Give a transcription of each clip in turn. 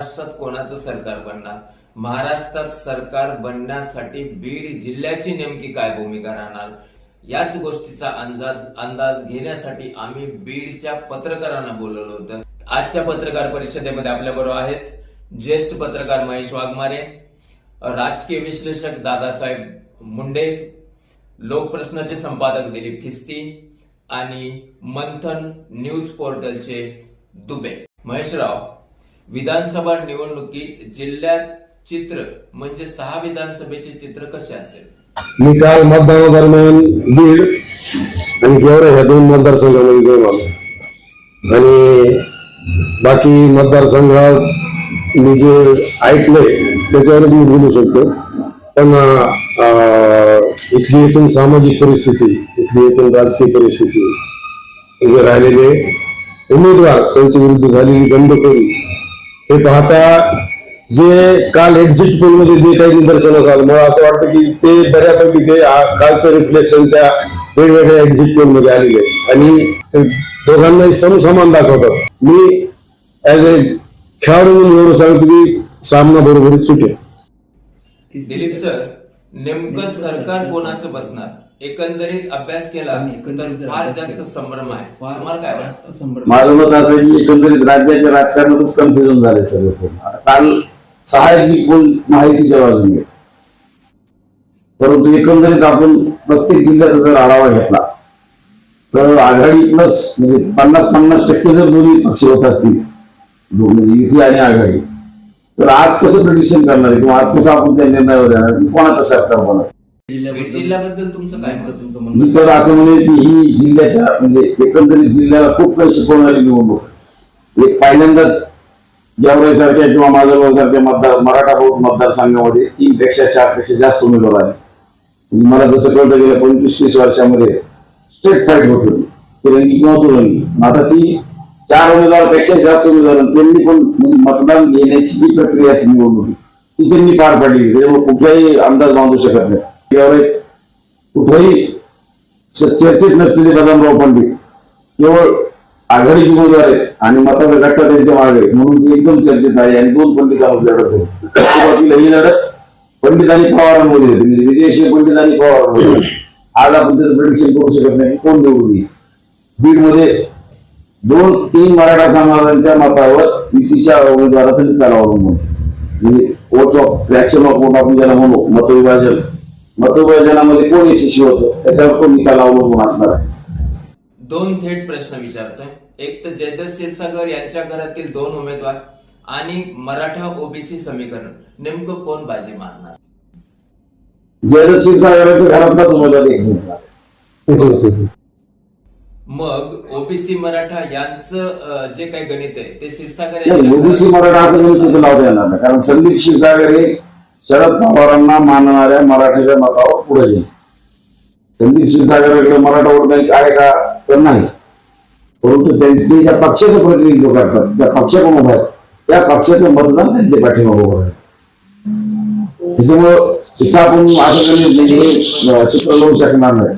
महाराष्ट्रात कोणाचं सरकार बनणार? महाराष्ट्रात सरकार बनण्यासाठी बीड जिल्ह्याची नेमकी काय भूमिका राहणार? याच गोष्टीचा अंदाज अंदाज घेण्यासाठी आम्ही बीडच्या पत्रकारांना बोलवलं होतं. आजच्या पत्रकार परिषदेमध्ये आपल्या बरोबर आहेत ज्येष्ठ पत्रकार महेश वाघमारे राजकीय विश्लेषक दादासाहेब मुंडे लोकप्रश्नाचे संपादक दिलीप खिस्ती आणि मंथन न्यूज पोर्टलचे दुबे. महेशराव विधानसभा निवडणुकीत जिल्ह्यात चित्र म्हणजे सहा विधानसभेचे चित्र कसे असेल? मी काल मतदानादरम्यान बीड आणि गेवरे ह्या दोन मतदारसंघामध्ये जाऊन आलो. आणि बाकी मतदारसंघात मी जे ऐकलंय त्याच्यावरच मी बोलू शकतो. पण अं, इथली एकूण सामाजिक परिस्थिती इथली एकूण राजकीय परिस्थिती उभे राहिलेले उमेदवार त्यांच्या विरुद्ध झालेली बंडखोरी हे पाहता जे काल एक्झिट पोलमध्ये जे काही निदर्शनास आलं मला असं वाटतं की ते बऱ्यापैकी ते कालचं रिफ्लेक्शन त्या वेगवेगळ्या एक्झिट पोलमध्ये आलेले आणि दोघांनाही समसमान दाखवतात मी ऍज ए खेळाडू म्हणून एवढं सांगतो की सामना बरोबरीत सुटेल. दिलीप सर नेमकं सरकार कोणाचं बसणार? एकंदरीत अभ्यास केला तर फार जास्त संभ्रम आहे. तुम्हाला काय वाटतं? माझं मत असं की एकंदरीत राज्याच्या राजकारणातच कन्फ्युजन झाले सर्व. आता काल सहा एक्झिट पोल माहितीच्या बाजूने. परंतु एकंदरीत आपण प्रत्येक जिल्ह्याचा जर आढावा घेतला तर आघाडी प्लस म्हणजे पन्नास पन्नास टक्के जर दोन्ही पक्ष होत असतील म्हणजे युती आणि आघाडी तर आज कसं प्रिडिक्शन करणार आहे? किंवा आज कसं आपण त्या निर्णयावर येणार की कोणाचं सरकार बनणार बीड जिल्ह्याबद्दल तुमचं काय मत? मी तर असं म्हणेन की ही जिल्ह्याच्या म्हणजे एकंदरीत जिल्ह्याला खूप काही शिकवणारी निवडणूक. आहे. एक पहिल्यांदा गेवराई सारख्या किंवा माजलगाव सारख्या मतदार मराठा बहु मतदारसंघामध्ये तीन पेक्षा चारपेक्षा जास्त उमेदवार म्हणजे मला जसं कळतं गेल्या पंचवीस तीस वर्षामध्ये स्ट्रेट फाईट होत होती. तिरंगी किंवा तुरंगी. आता ती चार उमेदवारापेक्षा जास्त उमेदवार. त्यांनी पण मतदान घेण्याची जी प्रक्रिया आहे ती निवडणुकी ती त्यांनी पार पाडली त्याच्यामुळे कुठलाही अंदाज बांधू शकत नाही. कुठेही च- चर्चेत नसलेले बदामराव पंडित केवळ आघाडीचे उमेदवार आहेत आणि मताचा गट्टा त्यांच्या मागे म्हणून एकदम चर्चेत आहे आणि दोन पंडितांमध्ये लढत आहे सुरुवातीला ही लढत पंडित आणि पवारांमध्ये होती. म्हणजे विजयशी पंडित आणि पवारांमध्ये आज आपण त्याचं प्रिडिक्शन करू शकत नाही. कोण निवडून येईल? बीडमध्ये दोन तीन मराठा समाजांच्या मतावर युतीच्या उमेदवाराचा निकाल अवलंबून म्हणजे votes of fraction of vote आपण ज्याला म्हणू मतविभाजन. मतविभाजनामध्ये कोण यशस्वी होतं? त्याच्यावर कोण निकाल अवलंबून असणार आहे? दोन थेट प्रश्न विचारतोय. एक तर जयदत्त क्षीरसागर यांच्या घरातील दोन उमेदवार आणि मराठा ओबीसी समीकरण. नेमकं कोण बाजी मारणार? जयदत्त क्षीरसागरांच्या घरातलाच उमेदवार एक मग ओबीसी मराठा यांचं जे काही गणित आहे ते क्षीरसागर ओबीसी मराठा असं गणित लावता येणार कारण संदीप क्षीरसागर हे शरद पवारांना मानणाऱ्या मराठ्याच्या मतावर पुढे येईल. संदीप क्षीरसागराकडे मराठा वोट बँक आहे का? तर नाही. परंतु त्यांचे ज्या पक्षाचं प्रतिनिधित्व करतात त्या पक्षाकडून उभा आहेत. त्या पक्षाचं मतदान त्यांच्या पाठीमागे उभं आहे त्याच्यामुळं तिथं आपण असं गणित म्हणजे सूत्र लावू शकणार नाही.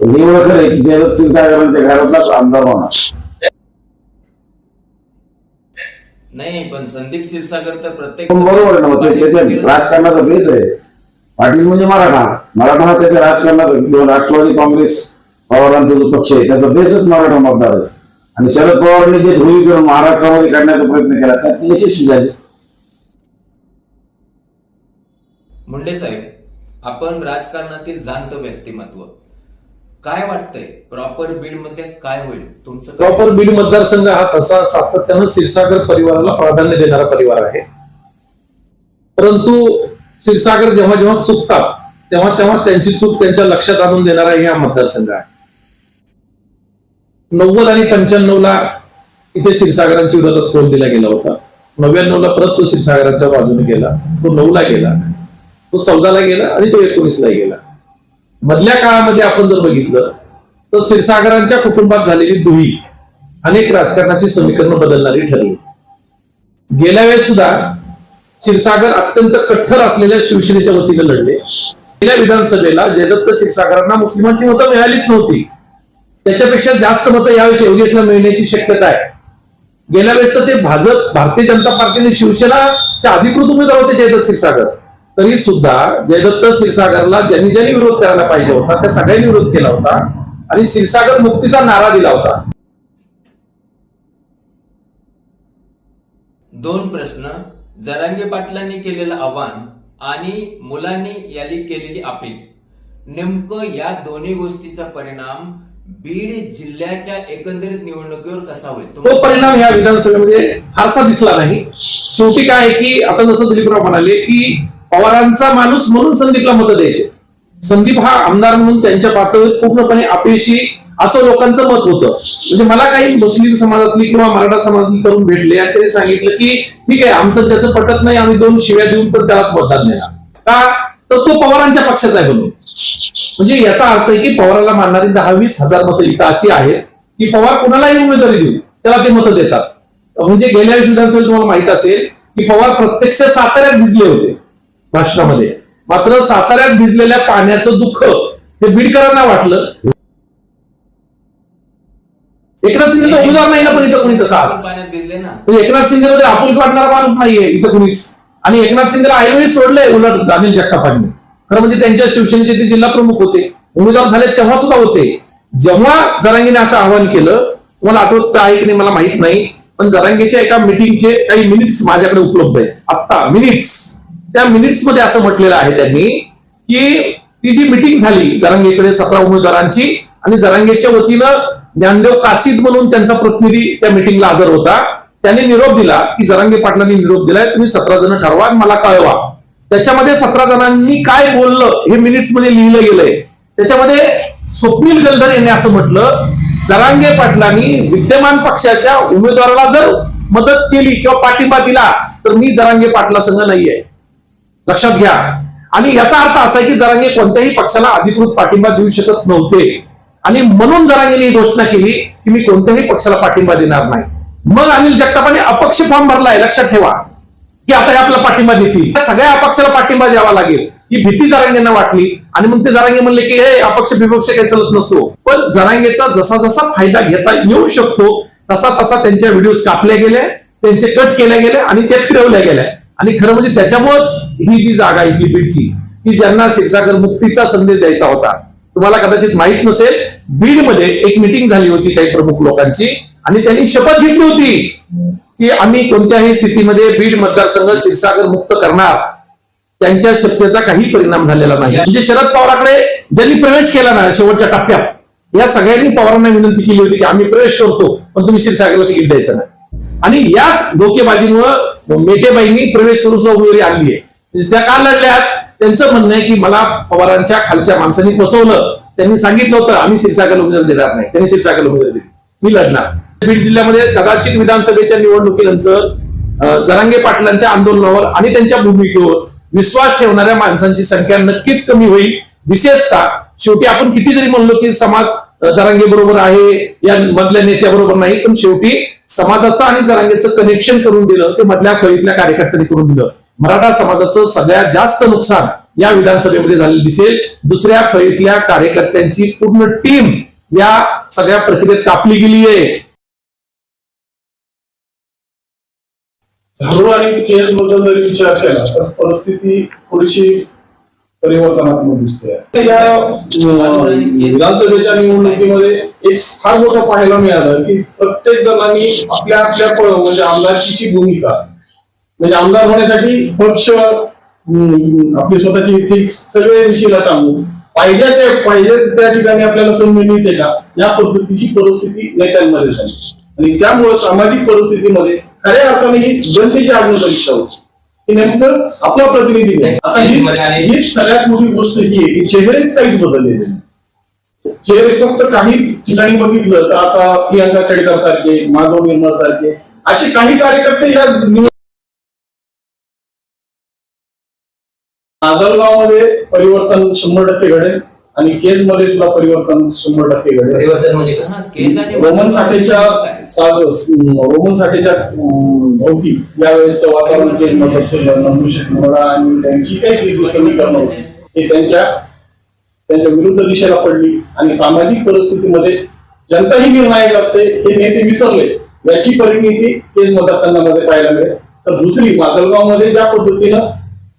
एवढं हे ओळख आहे की जयदत्त क्षीरसागरांच्या घरातलाच आमदार होणार. नाही पण संदीप क्षीरसागर तर प्रत्येक पण बरोबर ना मग ते त्याच्या राजकारणाचा बेस आहे. पाटील म्हणजे मराठा. मराठा हा त्याच्या राजकारणाचा किंवा राष्ट्रवादी काँग्रेस पवारांचा जो पक्ष आहे त्याचा बेसच मराठा मतदार आहे. आणि शरद पवारांनी जे ध्रुवीकरण महाराष्ट्रामध्ये काढण्याचा प्रयत्न केला त्यात ते यशस्वी झाले. मुंडे साहेब आपण राजकारणातील जाणतं व्यक्तिमत्व. काय वाटतंय? प्रॉपर बीडमध्ये काय होईल? तुमचं? प्रॉपर बीड मतदारसंघ हा तसा सातत्यानं क्षीरसागर परिवाराला प्राधान्य देणारा परिवार आहे. परंतु क्षीरसागर जेव्हा जेव्हा चुकतात तेव्हा तेव्हा त्यांची चूक त्यांच्या लक्षात आणून देणारा हा मतदारसंघ आहे. नव्वद आणि पंच्याण्णव ला इथे क्षीरसागरांच्या विरोधात कोल दिला गेला होता? नव्याण्णव ला परत तो क्षीरसागरांच्या बाजूने गेला तो नऊ ला गेला तो चौदाला गेला आणि तो एकोणीसला गेला. मधल्या काळामध्ये आपण जर बघितलं तर क्षीरसागरांच्या कुटुंबात झालेली दुही अनेक राजकारणाची समीकरण बदलणारी ठरली. गेल्या वेळेस सुद्धा क्षीरसागर अत्यंत कठ्ठर असलेल्या शिवसेनेच्या वतीने लढले. गेल्या विधानसभेला जयदत्त क्षीरसागरांना मुस्लिमांची मतं मिळालीच नव्हती. त्याच्यापेक्षा जास्त मतं यावेळेस योगेशला मिळण्याची शक्यता आहे. गेल्या वेळेस तर ते भाजप भारतीय जनता पार्टीने शिवसेनाच्या अधिकृत उमेदवार होते जयदत्त क्षीरसागर. तरी सुद्धा जयदत्त क्षीरसागरला ज्यांनी ज्यांनी विरोध करायला पाहिजे होता त्या सगळ्यांनी विरोध केला होता आणि क्षीरसागर मुक्तीचा नारा दिला होता. दोन प्रश्न. जरांगे पाटलांनी केलेलं आव्हान आणि मुलांनी याली केलेली अपील. नेमकं या दोन्ही गोष्टीचा परिणाम बीड जिल्ह्याच्या एकंदरीत निवडणुकीवर कसा होईल? तो परिणाम ह्या विधानसभेमध्ये फारसा दिसला नाही. शेवटी काय आहे की आता जसं दिलीपराव म्हणाले की पवारांचा माणूस म्हणून संदीपला मतं द्यायचे. संदीप हा आमदार म्हणून त्यांच्या पातळीत पूर्णपणे अपयशी असं लोकांचं मत होतं. म्हणजे मला काही मुस्लिम समाजातली किंवा मराठा समाजातली तरुण भेटले आणि त्यांनी सांगितलं की ठीक आहे आमचं त्याचं पटत नाही आम्ही दोन शिव्या देऊन पण त्यालाच मतदान देणार. का? तर तो पवारांच्या पक्षाचा आहे म्हणून. म्हणजे याचा अर्थ आहे की पवाराला मानणारी दहा वीस हजार मतं इथं अशी आहेत की पवार कुणालाही उमेदवारी देऊ त्याला ते मतं देतात. म्हणजे गेल्या वेळेस विधानसभेत तुम्हाला माहीत असेल की पवार प्रत्यक्ष साताऱ्यात भिजले होते. भाषणामध्ये मात्र साताऱ्यात भिजलेल्या पाण्याचं दुःख हे बीडकरांना वाटलं. एकनाथ शिंदे तर उमेदवार नाही ना पण इथं कोणी तसा म्हणजे एकनाथ शिंदेमध्ये आपुलकी वाटणारा माणूस नाहीये इथं कुणीच. आणि एकनाथ शिंदेला ऐनवेळी सोडलंय उलट अनिल जगतापांनी. खरं म्हणजे त्यांच्या शिवसेनेचे ते जिल्हा प्रमुख होते. उमेदवार झाले तेव्हा सुद्धा होते. जेव्हा जरांगीने असं आवाहन केलं तुम्हाला आठवत आहे की नाही मला माहीत नाही पण जरांगेच्या एका मिटिंगचे काही मिनिट्स माझ्याकडे उपलब्ध आहेत. आत्ता मिनिट्स त्या मिनिट्समध्ये असं म्हटलेलं आहे त्यांनी की ती जी मिटिंग झाली जरांगेकडे सतरा उमेदवारांची आणि जरांगेच्या वतीनं ज्ञानदेव काशीद म्हणून त्यांचा प्रतिनिधी त्या मिटिंगला हजर होता. त्यांनी निरोप दिला की जरांगे पाटलांनी निरोप दिलाय तुम्ही सतरा जण ठरवा आणि मला कळवा. त्याच्यामध्ये सतरा जणांनी काय बोललं हे मिनिट्समध्ये लिहिलं गेलंय. त्याच्यामध्ये स्वप्नील गलधर यांनी असं म्हटलं जरांगे पाटलांनी विद्यमान पक्षाच्या उमेदवाराला जर मदत केली किंवा पाठिंबा दिला तर मी जरांगे पाटला संघ नाहीये. लक्षात घ्या. आणि याचा अर्थ असा आहे की जरांगे कोणत्याही पक्षाला अधिकृत पाठिंबा देऊ शकत नव्हते. आणि म्हणून जरांगेने ही घोषणा केली की मी कोणत्याही पक्षाला पाठिंबा देणार नाही. मग अनिल जगतापाने अपक्ष फॉर्म भरलाय लक्षात ठेवा. की आता हे आपला पाठिंबा देतील. या सगळ्या अपक्षाला पाठिंबा द्यावा लागेल. ही भीती जरांगेंना वाटली. आणि मग ते जरांगे म्हणले की हे अपक्ष विपक्ष काही चालत नसतो. पण जरांगेचा जसा जसा फायदा घेता येऊ शकतो तसा तसा त्यांच्या व्हिडिओ कापल्या गेल्या त्यांचे कट केल्या गेले आणि त्या फिरवल्या गेल्या. आणि खरं म्हणजे त्याच्यामुळेच ही जी जागा इथली बीडची ती ज्यांना क्षीरसागर मुक्तीचा संदेश द्यायचा होता तुम्हाला कदाचित माहीत नसेल बीडमध्ये एक मिटिंग झाली होती काही प्रमुख लोकांची आणि त्यांनी शपथ घेतली होती की आम्ही कोणत्याही स्थितीमध्ये बीड मतदारसंघ क्षीरसागर मुक्त करणार. त्यांच्या शपथेचा काही परिणाम झालेला नाही. म्हणजे शरद पवाराकडे ज्यांनी प्रवेश केला ना शेवटच्या टप्प्यात या सगळ्यांनी पवारांना विनंती केली होती की आम्ही प्रवेश करतो पण तुम्ही क्षीरसागरला तिकीट द्यायचं नाही. आणि याच धोकेबाजीमुळं मेटेबाईंनी प्रवेश करून उमेदवारी आणली आहे. त्या का लढल्यात? त्यांचं म्हणणं आहे की मला पवारांच्या खालच्या माणसांनी फसवलं त्यांनी सांगितलं होतं आम्ही क्षीरसागरला उमेदवार देणार नाही. त्यांनी क्षीरसागरला उमेदवारी दिली. मी लढणार. बीड जिल्ह्यामध्ये कदाचित विधानसभेच्या निवडणुकीनंतर जरांगे पाटलांच्या आंदोलनावर आणि त्यांच्या भूमिकेवर विश्वास ठेवणाऱ्या माणसांची संख्या नक्कीच कमी होईल. विशेषतः शेवटी आपण किती जरी म्हणलो की समाज जरांगे बरोबर आहे या मधल्या नेत्याबरोबर नाही पण शेवटी समाजाचं आणि जरांगेचं कनेक्शन करून दिलं ते मधल्या फळीतल्या कार्यकर्त्यांनी करून दिलं. मराठा समाजाचं सगळ्यात जास्त नुकसान या विधानसभेमध्ये झालेलं दिसेल. दुसऱ्या फळीतल्या कार्यकर्त्यांची पूर्ण टीम या सगळ्या प्रक्रियेत कापली गेली आहे आणि केस बद्दल जरी विचार केला तर परिस्थिती थोडीशी परिवर्तनात्मक दिसते या विधानसभेच्या निवडणुकीमध्ये एक फार मोठं पाहायला मिळालं की प्रत्येक जणांनी आपल्या आपल्या प- म्हणजे आमदारकीची भूमिका. म्हणजे आमदार होण्यासाठी पक्ष आपली स्वतःची इथिक्स सगळे विषयला टांगून पाहिजे ते पाहिजे त्या ठिकाणी आपल्याला संधी मिळते का? या पद्धतीची परिस्थिती नेत्यांमध्ये झाली. आणि त्यामुळे सामाजिक परिस्थितीमध्ये खऱ्या अर्थाने ही जनतेची आग्रह परीक्षा होती. की नेमकं आपला प्रतिनिधी नाही. आता ही सगळ्यात मोठी गोष्ट ही आहे की चेहरेच काहीच बदललेले नाही. चेहरे फक्त काही ठिकाणी बघितलं तर आता प्रियांका खेडकर सारखे माधव निर्मळ सारखे असे काही कार्यकर्ते या निवड- माजलगावमध्ये परिवर्तन शंभर टक्के घडेल आणि केजमध्ये सुद्धा परिवर्तन शंभर टक्के घडेल. परिवर्तन म्हणजे कसं? केस आणि रोमन साठेच्या रोमन साठेच्या भोवती यावेळेस वातावरण केजमध्ये आणि त्यांची काही समीकरणं होती. ते त्यांच्या त्यांच्या विरुद्ध दिशेला पडली आणि सामाजिक परिस्थितीमध्ये जनता ही निर्णायक असते हे नेते विसरले. याची परिणिती केज मतदारसंघामध्ये पाहायला मिळेल. तर दुसरी माजलगावमध्ये ज्या पद्धतीनं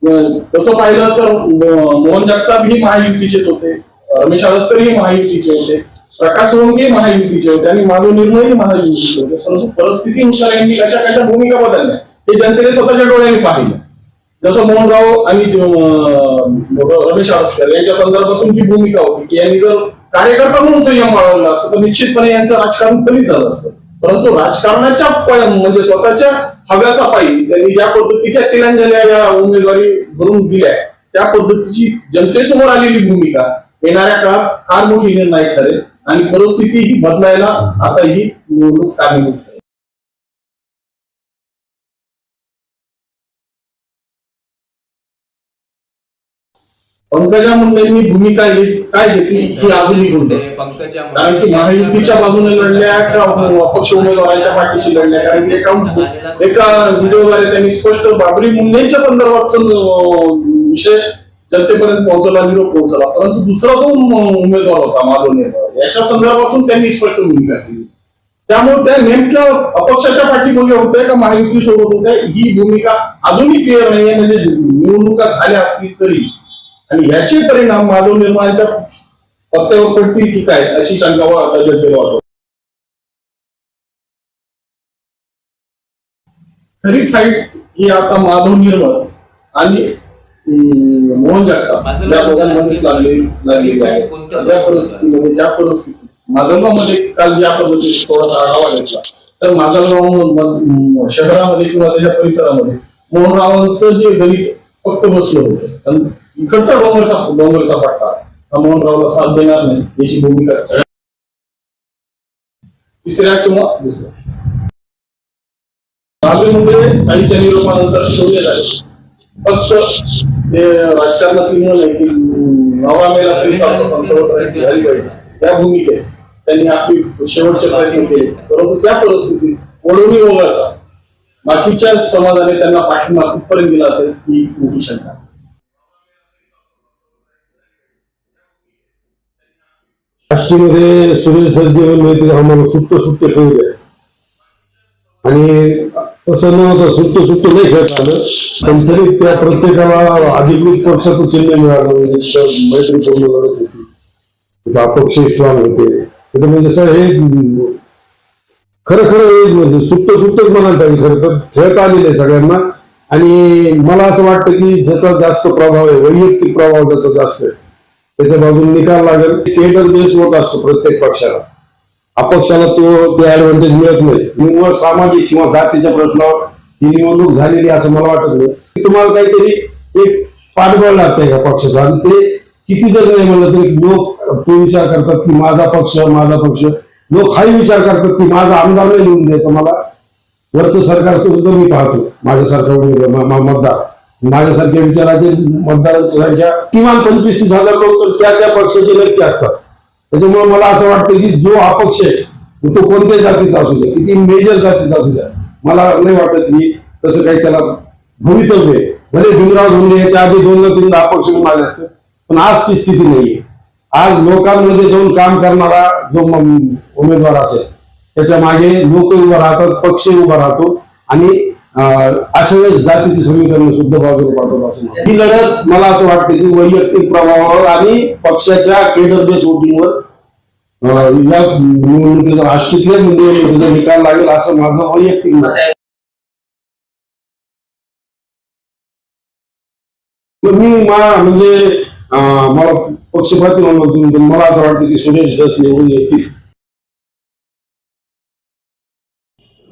तसं पाहिलं तर मोहन जगताप ही महायुतीचेच होते. रमेश अळसकर ही महायुतीचे होते. प्रकाश सोळंके महायुतीचे होते आणि माधव निर्मळही महायुतीचे होते. परंतु परिस्थितीनुसार यांनी कशा कशा भूमिका बदलल्या हे जनतेने स्वतःच्या डोळ्याने पाहिलं. जसं मोहनराव आणि रमेश अळसकर यांच्या संदर्भातून जी भूमिका होती की यांनी जर कार्यकर्ता म्हणून संयम बाळगला असतं तर निश्चितपणे यांचं राजकारण कमी झालं असतं. परंतु राजकारणाच्या म्हणजे स्वतःच्या हव्यासापायी त्यांनी ज्या पद्धतीच्या तिरंजल्या या उमेदवारी भरून दिल्या त्या पद्धतीची जनतेसमोर आलेली भूमिका येणाऱ्या काळात फार मोठी निर्णायक ठरेल. आणि परिस्थिती ही बदलायला आता ही निवडणूक कारणीभूत पंकजा मुंडेंनी भूमिका काय घेतली? ही अजूनही गुंत कारण की महायुतीच्या बाजूने लढल्या का अपक्ष उमेदवारांच्या पाठीशी लढल्या. कारण की एका एका व्हिडिओद्वारे त्यांनी स्पष्ट बाबरी मुंडेंच्या संदर्भात विषय जनतेपर्यंत पोहोचला निरोप पोहोचला परंतु दुसरा जो म- उमेदवार होता माधव नेता याच्या संदर्भातून त्यांनी स्पष्ट भूमिका केली त्यामुळे त्या नेमक्या अपक्षाच्या पाठीमागे होत्या का महायुती सोबत होत्या? ही भूमिका अजूनही क्लिअर नाहीये. म्हणजे निवडणुका झाल्या असतील तरी. आणि याचे परिणाम माधव निर्माणाच्या पत्त्यावर पडतील की काय अशी शंका आता जनतेला वाटत. खरी फाईट ही आता माधव निर्मळ आणि मोहन जगताप या दोघांमध्येच लागली लागलेली आहे त्या परिस्थितीमध्ये ज्या परिस्थिती माजलगावमध्ये काल ज्या पद्धतीने थोडासा आढावा घेतला तर माजलगाव शहरामध्ये किंवा त्याच्या परिसरामध्ये मोहनरावांचं जे गणित फक्त बसलं होतं इकडचा डोंगरचा डोंगरचा पट्टा. हा मोहनरावला साथ देणार नाही याची भूमिका तिसऱ्या किंवा दुसऱ्या. मागे मुंबई काहीच्या निरोपानंतर शोधले झाले फक्त ते राजकारणातली म्हणून आहे की नवा नवरा मेला तरी चालतो पण झाली पाहिजे. त्या भूमिकेत त्यांनी आपली शेवटचे प्रयत्न केले. परंतु त्या परिस्थितीत वडोणी वगळता बाकीच्या समाजाने त्यांना पाठिंबा कुठपर्यंत दिला असेल ही मोठी शंका आहे. सुरेश धसजे म्हणून आम्हाला सुट्ट सुट्ट ठेवले आणि तसं नव्हतं सुट्ट सुट्ट नाही खेळता आलं पण तरी त्या प्रत्येकाला अधिकृत पक्षाचं चिन्ह मिळालं म्हणजे तिथं मैत्रीपूर्ण लढत होती. तिथं अपक्ष स्ट्रॉंग होते. म्हणजे सर हे खरं खरं म्हणजे सुट्ट सुट्टच म्हणायला पाहिजे खरं तर. खेळता आलेलं आहे सगळ्यांना. आणि मला असं वाटतं की ज्याचा जास्त प्रभाव आहे वैयक्तिक प्रभाव ज्याचा जास्त आहे. त्याच्या बाजून निकाल लागेल. केडर बेस होत असतो प्रत्येक पक्षाला. अपक्षाला तो ते ऍडव्हान्टेज मिळत नाही. निव्वळ सामाजिक किंवा जातीच्या प्रश्नावर ही निवडणूक झालेली असं मला वाटत नाही. तुम्हाला काहीतरी एक पाठबळ लागतंय का पक्षाचं. आणि ते किती जर नाही म्हणलं तरी लोक तो विचार करतात की माझा पक्ष माझा पक्ष. लोक हाही विचार करतात की माझा आमदार नाही लिहून द्यायचं मला. वरचं सरकार सुद्धा मी पाहतो. माझ्यासारखा उमेदवार मा मतदार. माझ्यासारख्या विचाराचे मतदार संख्या किमान पंचवीस तीस हजार लोक तर त्या त्या पक्षाचे नक्की असतात. त्याच्यामुळे मला असं वाटतं की जो अपक्ष आहे तो कोणत्याही जातीचा असू द्या किती मेजर जातीचा असू द्या मला नाही वाटत की तसं काही त्याला भवितव्य आहे. भले भीमराव धोंडे याच्या आधी दोनदा तीनदा अपक्ष म्हणून आले असते पण आज ती स्थिती नाहीये आज लोकांमध्ये जाऊन काम करणारा जो उमेदवार असेल त्याच्यामागे लोक उभा राहतात पक्ष उभा राहतो आणि अशा वेळेस जातीचे समीकरण सुद्धा बाजूला पाठवत असं मला. ही लढत मला असं वाटतं की वैयक्तिक प्रभावावर आणि पक्षाच्या केडर बेस वोटिंगवर या निवडणुकीचा राष्ट्रीय निवडणुकीचा निकाल लागेल असं माझं वैयक्तिक मत आहे. मी मला म्हणजे मला पक्षपाती म्हणून मला असं वाटतं की सुरेश दस निवडून येतील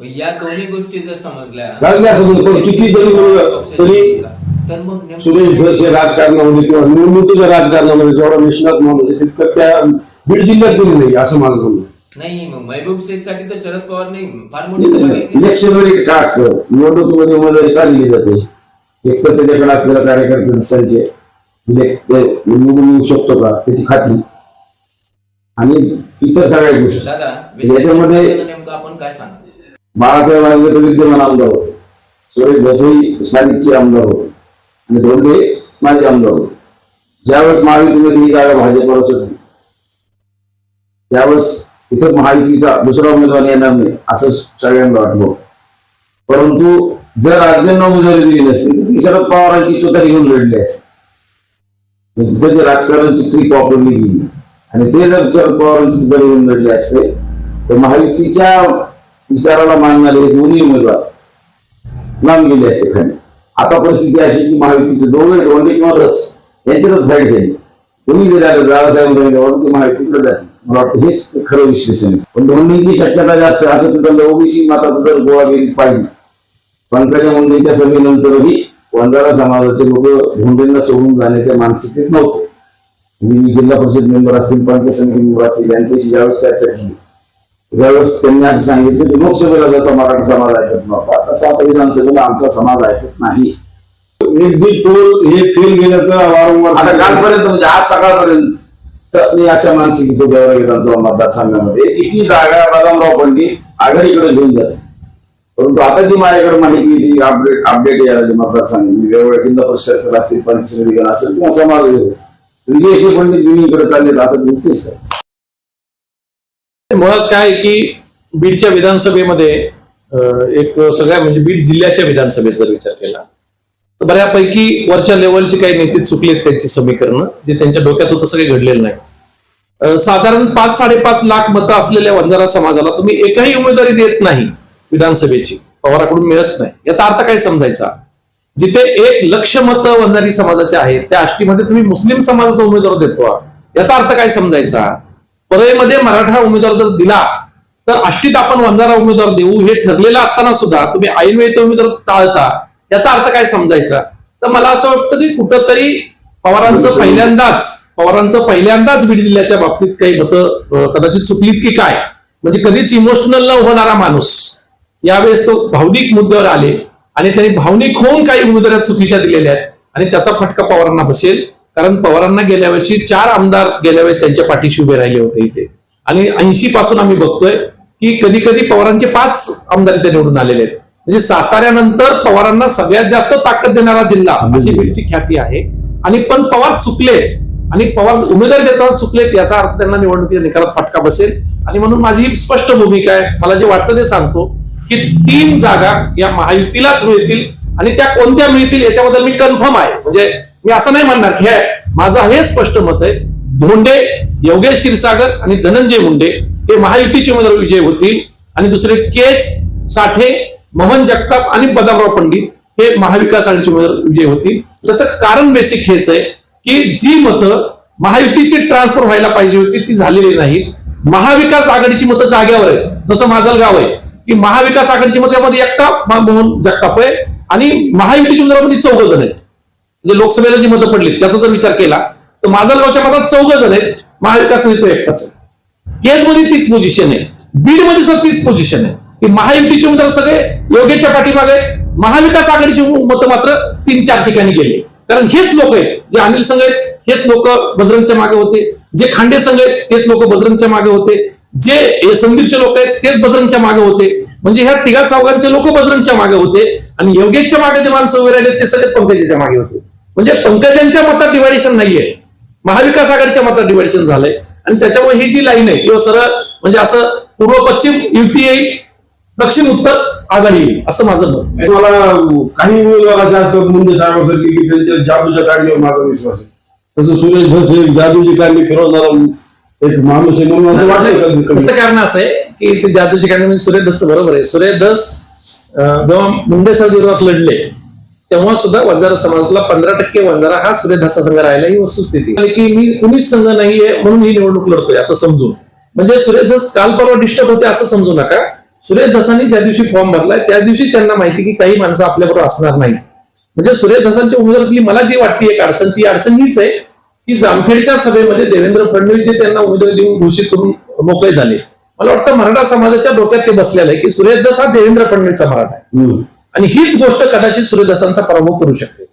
या दोन्ही गोष्टी जर समजल्या पण किती जरी तरी तर मग सुरेश धस हे राजकारणामध्ये किंवा निवडणुकीच्या राजकारणामध्ये जेवढा निष्णात माणूस तितकं त्या बीड जिल्ह्यात गेली नाही असं माझं म्हणणं. नाही मग महबूब शेखसाठी तर शरद पवार नाही फार मोठी इलेक्शनमध्ये काय असतं? निवडणुकीमध्ये उमेदवारी का दिली जाते? एक तर त्याच्याकडे असलेला कार्यकर्त्याचा संच म्हणजे निवडून येऊ शकतो का? त्याची खात्री. आणि इतर सगळ्या गोष्टी. याच्यामध्ये- नेमकं आपण काय सांगतो. बाळासाहेब आंबेडकर विद्यमान आमदार होते. सुरेश घसई स्थानिकचे आमदार होते. आणि धोंडे माझे आमदार होते. ज्यावेळेस महायुतीमध्ये ही जागा भाजपवर सुटली त्यावेळेस इथं महायुतीचा दुसरा उमेदवार येणार नाही असं सगळ्यांना वाटलं परंतु जर राजकीय उमेदवारी दिली नसती तर ती शरद पवारांची तुतारी घेऊन लढली असते. तिथं जे राजकारणाची ट्रिक वापरली गेली. आणि ते जर शरद पवारांची तुतारी घेऊन लढले असते तर महायुतीच्या विचाराला मानणारे दोन्ही उमेदवार. लांब गेले असते खाली आता परिस्थिती अशी की महायुतीचे दोघे दोन्ही किंवा रस यांच्यातच फाईट झाली. कोणी जरी आलं दादासाहेब की महायुतीकडे जाते मला वाटतं हेच खरं विश्लेषण पण दोन्हीची शक्यता जास्त असं तिथं ओबीसी मताचं जर गोळा गेली पाहिजे पंकजा मुंडेच्या सभेनंतरही वंजारा समाजाचे लोक भोंडेंना सोडून जाण्याच्या मानसिकतेत नव्हते. मी जिल्हा परिषद मेंबर असतील पंचायत समिती मेंबर असतील यांच्याशी ज्यावेळेस चर्चा केली. त्यावेळेस त्यांनी असं सांगितलं की लोकसभेला जसा मराठा समाज ऐकत नव्हता तसा आता विधानसभेला आमचा समाज ऐकत नाही. एक्झिट पोल हे फेल गेल्याचा आता वारंवार कालपर्यंत म्हणजे आज सकाळपर्यंत तर मी अशा मानसिक गेवरा विधानसभा मतदारसंघामध्ये किती जागा बदामराव पंडित आघाडीकडे घेऊन जाते. परंतु आता जी माझ्याकडे माहिती अपडेट अपडेट यायला मतदारसंघ वेगवेगळ्या जिल्हा परिषद असतील पंचायत असेल किंवा समाज विजयशी पंडित इकडे चालले असं दिसतेच का मुळात काय आहे की बीडच्या विधानसभेमध्ये एक सगळ्या म्हणजे बीड जिल्ह्याच्या विधानसभेत जर विचार केला तर बऱ्यापैकी वरच्या लेवलची काही नेते चुकलेत त्यांची समीकरणं जे त्यांच्या डोक्यात होतं सगळे घडलेलं नाही. साधारण पाच साडेपाच लाख मतं असलेल्या वंजारा समाजाला तुम्ही एकही उमेदवारी देत नाही विधानसभेची पवाराकडून मिळत नाही. याचा अर्थ काय समजायचा? जिथे एक लक्ष मत वंजारी समाजाचे आहेत त्या आष्टीमध्ये तुम्ही मुस्लिम समाजाचा उमेदवार देतो याचा अर्थ काय समजायचा? परळीमध्ये मराठा उमेदवार जर दिला तर आष्टीत आपण वंजारा उमेदवार देऊ हे ठरलेलं असताना सुद्धा तुम्ही ऐनवेळी तो उमेदवार टाळता. याचा अर्थ काय समजायचा? तर मला असं वाटतं की कुठंतरी पवारांचं पहिल्यांदाच पवारांचं पहिल्यांदाच बीड जिल्ह्याच्या बाबतीत काही मतं कदाचित चुकलीत की काय? म्हणजे कधीच इमोशनल न होणारा माणूस यावेळेस तो भावनिक मुद्द्यावर आले आणि त्यांनी भावनिक होऊन काही उमेदवाऱ्या चुकीच्या दिलेल्या आहेत आणि त्याचा फटका पवारांना बसेल. कारण पवारांना गेल्या वर्षी चार आमदार गेल्या वेळेस त्यांच्या पाठीशी उभे राहिले होते इथे. आणि ऐंशी पासून आम्ही बघतोय की कधी कधी पवारांचे पाच आमदार इथे निवडून आलेले आहेत. म्हणजे साताऱ्यानंतर पवारांना सगळ्यात जास्त ताकद देणारा जिल्हा अशी बीडची ख्याती आहे. आणि पण पवार चुकलेत आणि पवार उमेदवारी देताना चुकलेत याचा अर्थ त्यांना निवडणुकीच्या निकालात फटका बसेल. आणि म्हणून माझी ही स्पष्ट भूमिका आहे. मला जे वाटतं ते सांगतो की तीन जागा या महायुतीलाच मिळतील आणि त्या कोणत्या मिळतील याच्याबद्दल मी कन्फर्म आहे. म्हणजे मी असं नाही म्हणणार की हे माझं हे स्पष्ट मत आहे. धोंडे योगेश क्षीरसागर आणि धनंजय मुंडे हे महायुतीचे उमेदवार विजय होतील. आणि दुसरे केच साठे मोहन जगताप आणि बदामराव पंडित हे महाविकास आघाडीचे उमेदवार विजय होतील. त्याचं कारण बेसिक हेच आहे की जी मतं महायुतीची ट्रान्सफर व्हायला पाहिजे होती ती झालेली नाहीत. महाविकास आघाडीची मतं जाग्यावर आहेत. जसं माझं गाव आहे की महाविकास आघाडीची मतं यामध्ये एकटा मोहन जगताप आहे. आणि महायुतीच्या उमेदवारामध्ये चौघ जण आहेत. म्हणजे लोकसभेला जी मतं पडली त्याचा जर विचार केला तर माजलगावच्या मतात चौघ जण आहेत महाविकास तो एकटाच आहे. केजमध्ये तीच पोझिशन आहे. बीडमध्ये सुद्धा तीच पोझिशन आहे. की महायुतीचे उमेदवार सगळे योगेच्या पाठीमागे महाविकास आघाडीचे मतं मात्र तीन चार ठिकाणी गेले. कारण हेच लोक आहेत जे अनिल संघ आहेत हेच लोक बजरंगच्या मागे होते. जे खांडे संघ आहेत तेच लोक बजरंगच्या मागे होते. जे हे संदीपचे लोक आहेत तेच बजरंगच्या मागे होते. म्हणजे ह्या तिघा चौघांचे लोक बजरंगच्या मागे होते. आणि योगेशच्या मागे जे माणसं उभे राहिले ते सगळे पंकजाच्या मागे होते. म्हणजे पंकजांच्या मतात डिवायडेशन नाहीये. महाविकास आघाडीच्या मतात डिवायडेशन झालंय. आणि त्याच्यामुळे ही जी लाईन आहे किंवा सरळ म्हणजे असं पूर्व पश्चिम युती येईल दक्षिण उत्तर आघाडी येईल असं माझं मत. मला काही उमेदवार असे असतात मुंडे साहेबांसारखे की त्यांच्या जादूच्या काढणीवर माझा विश्वास आहे. तसं सुरेश धस हे जादूची काढणी फिरवणारा एक माणूस आहे म्हणून असं कधी? त्याचं कारण असं आहे की ते जादूची काढणी म्हणजे सुरेश दत्तचं बरोबर आहे. सुरेश दस जेव्हा मुंडे साहेब विरोधात लढले तेव्हा सुद्धा वंजारा समाजातला पंधरा टक्के वंजारा हा सुरेश धसा संघ राहिला ही वस्तुस्थिती. म्हणजे की मी कुणीच संघ नाहीये म्हणून ही निवडणूक लढतोय असं समजून. म्हणजे सुरेश काल परवा डिस्टर्ब होते असं समजू नका. सुरेश धसांनी ज्या दिवशी फॉर्म भरलाय त्या दिवशी त्यांना माहिती की काही माणसं आपल्याबरोबर असणार नाहीत. म्हणजे सुरेश धसांच्या उमेदवारातली मला जी वाटते एक अडचण ती अडचण हीच आहे की जामखेडच्या सभेमध्ये देवेंद्र फडणवीस जे त्यांना उमेदवारी देऊन घोषित करून मोकळे झाले. मला वाटतं मराठा समाजाच्या डोक्यात ते बसलेलं आहे की सुरेश दस हा देवेंद्र फडणवीसचा मराठा आहे. आणि हीच गोष्ट कदाचित सूर्यधसांचा पराभव करू शकते.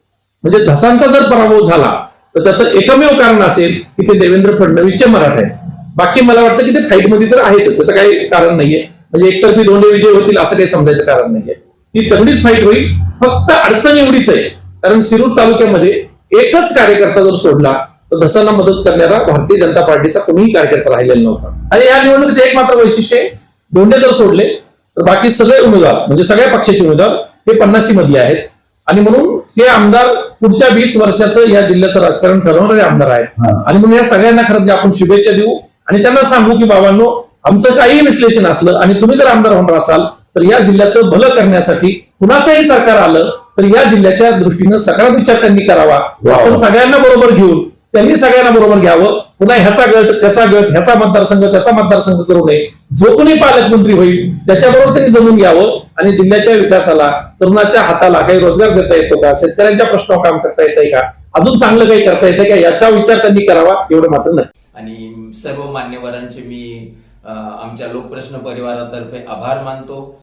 म्हणजे धसांचा जर पराभव झाला तर त्याचं एकमेव कारण असेल की ते देवेंद्र फडणवीसचे मराठा आहे बाकी मला वाटतं की ते फाईटमध्ये तर आहेत. त्याचं काही कारण नाहीये. म्हणजे एकतर्फी धोंडे विजय होतील असं काही समजायचं कारण नाहीये. ती तगडीच फाईट होईल. फक्त अडचण एवढीच आहे. कारण शिरूर तालुक्यामध्ये एकच कार्यकर्ता जर सोडला तर धसांना मदत करणारा भारतीय जनता पार्टीचा कोणीही कार्यकर्ता राहिलेला नव्हता. आणि या निवडणुकीचं एक मात्र वैशिष्ट्य आहे. दोंडे जर सोडले तर बाकी सगळे उमेदवार म्हणजे सगळ्या पक्षाचे उमेदवार हे पन्नासी मधले आहेत. आणि म्हणून हे आमदार पुढच्या वीस वर्षाचं या जिल्ह्याचं राजकारण ठरवणारे आमदार आहेत. आणि म्हणून या सगळ्यांना खरं म्हणजे आपण शुभेच्छा देऊ. आणि त्यांना सांगू की बाबांनो आमचं काहीही विश्लेषण असलं आणि तुम्ही जर आमदार होणार असाल तर या जिल्ह्याचं भलं करण्यासाठी कुणाचंही सरकार आलं तर या जिल्ह्याच्या दृष्टीनं सकारात्मक विचार त्यांनी करावा. आपण सगळ्यांना बरोबर घेऊन त्यांनी सगळ्यांना बरोबर घ्यावं. पुन्हा ह्याचा गट त्याचा गट ह्याचा मतदारसंघ त्याचा मतदारसंघ करू नये. जो कोणी पालकमंत्री होईल त्याच्याबरोबर त्यांनी जमून घ्यावं आणि जिल्ह्याच्या विकासाला तरुणाच्या हाताला काही रोजगार देता येतो का? शेतकऱ्यांच्या प्रश्नावर काम करता येतंय का? अजून चांगलं काही करता येतं का? याचा विचार त्यांनी करावा एवढं मात्र नाही आणि सर्व मान्यवरांचे मी आमच्या लोकप्रश्न परिवारातर्फे आभार मानतो.